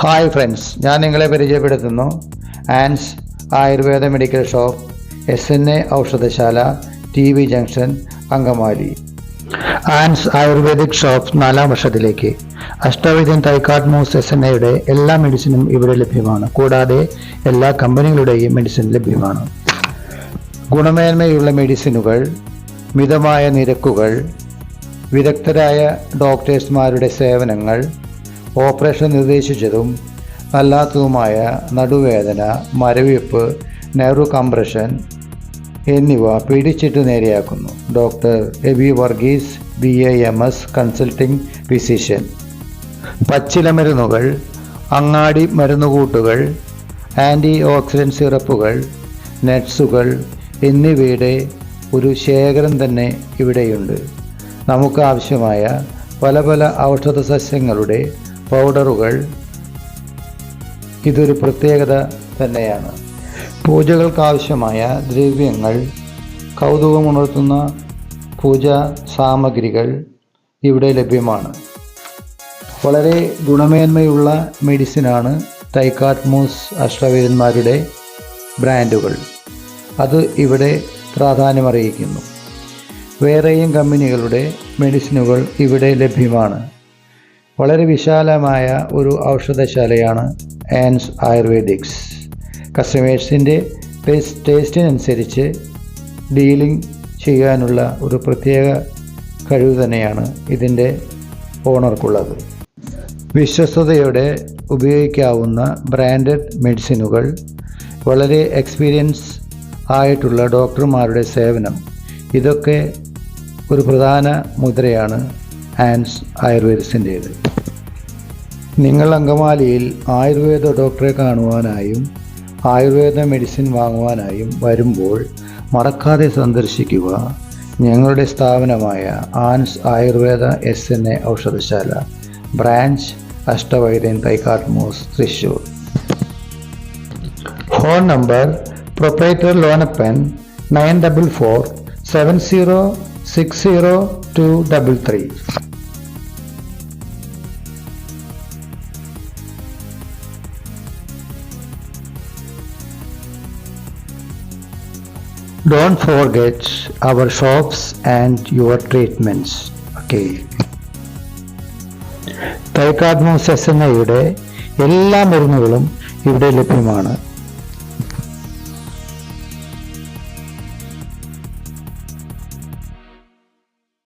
Hi friends ഞാൻ നിങ്ങളെ പരിചയപ്പെടുത്തുന്നു. Ann's Ayurveda medical shop S N A ഔഷധശാല T V junction Angamaly. Ann's ayurvedic shop നാലാം വർഷത്തിലേക്ക്. അഷ്ടവൈദ്യൻ തൈക്കാട് മൂസ് എസ് എൻ എയുടെ എല്ലാ മെഡിസിനും ഇവിടെ ലഭ്യമാണ്. കൂടാതെ എല്ലാ കമ്പനികളുടെയും മെഡിസിൻ ലഭ്യമാണ്. ഗുണമേന്മയുള്ള മെഡിസിനുകൾ മിതമായ നിരക്കുകൾ വിദഗ്ധരായ ഡോക്ടേഴ്സ്മാരുടെ സേവനങ്ങൾ ഓപ്പറേഷൻ നിർദ്ദേശിച്ചതും അല്ലാത്തതുമായ നടുവേദന മരവിപ്പ് നെഹ്റു കംപ്രഷൻ എന്നിവ പിടിച്ചിട്ട് നേരെയാക്കുന്നു. Doctor Aby Varghese B A M S consulting physician. പച്ചില മരുന്നുകൾ അങ്ങാടി മരുന്നുകൂട്ടുകൾ ആന്റി ഓക്സിഡന്റ് സിറപ്പുകൾ നട്സുകൾ എന്നിവയുടെ ഒരു ശേഖരം തന്നെ ഇവിടെയുണ്ട്. നമുക്ക് ആവശ്യമായ പല പല ഔഷധ സസ്യങ്ങളുടെ പൗഡറുകൾ ഇതൊരു പ്രത്യേകത തന്നെയാണ്. പൂജകൾക്കാവശ്യമായ ദ്രവ്യങ്ങൾ കൗതുകമുണർത്തുന്ന പൂജാ സാമഗ്രികൾ ഇവിടെ ലഭ്യമാണ്. വളരെ ഗുണമേന്മയുള്ള മെഡിസിനാണ് തൈക്കാട്മൂസ് അഷ്ടവീരന്മാരുടെ ബ്രാൻഡുകൾ. അത് ഇവിടെ പ്രാധാന്യമറിയിക്കുന്നു വേറെയും കമ്പനികളുടെ മെഡിസിനുകൾ ഇവിടെ ലഭ്യമാണ്. വളരെ വിശാലമായ ഒരു ഔഷധശാലയാണ് ആൻസ് ആയുർവേദിക്സ്. കസ്റ്റമേഴ്സിന്റെ ടേസ്റ്റ് ടേസ്റ്റിനനുസരിച്ച് ഡീലിംഗ് ചെയ്യാനുള്ള ഒരു പ്രത്യേക കഴിവ് തന്നെയാണ് ഇതിന്റെ ഓണർക്കുള്ളത്. വിശ്വസ്തയോടെ ഉപയോഗിക്കാവുന്ന ബ്രാൻഡഡ് മെഡിസിനുകൾ വളരെ എക്സ്പീരിയൻസ് ആയിട്ടുള്ള ഡോക്ടർമാരുടെ സേവനം ഇതൊക്കെ ഒരു പ്രധാന മുദ്രയാണ് ആൻസ് ആയുർവേദത്തിന്റേത് നിങ്ങൾ അങ്കമാലിയിൽ ആയുർവേദ ഡോക്ടറെ കാണുവാനായും ആയുർവേദ മെഡിസിൻ വാങ്ങുവാനായും വരുമ്പോൾ മറക്കാതെ സന്ദർശിക്കുക. ഞങ്ങളുടെ സ്ഥാപനമായ Ann's Ayurveda S N A ഔഷധശാല branch അഷ്ടവൈദ്യൻ Thaikkattumooss Thrissur phone number proprietor Lonappan nine double four seven zero six zero two double three. Shops and your treatments. Okay. Thaikkattumooss S N ഐയുടെ എല്ലാ മരുന്നുകളും ഇവിടെ ലഭ്യമാണ്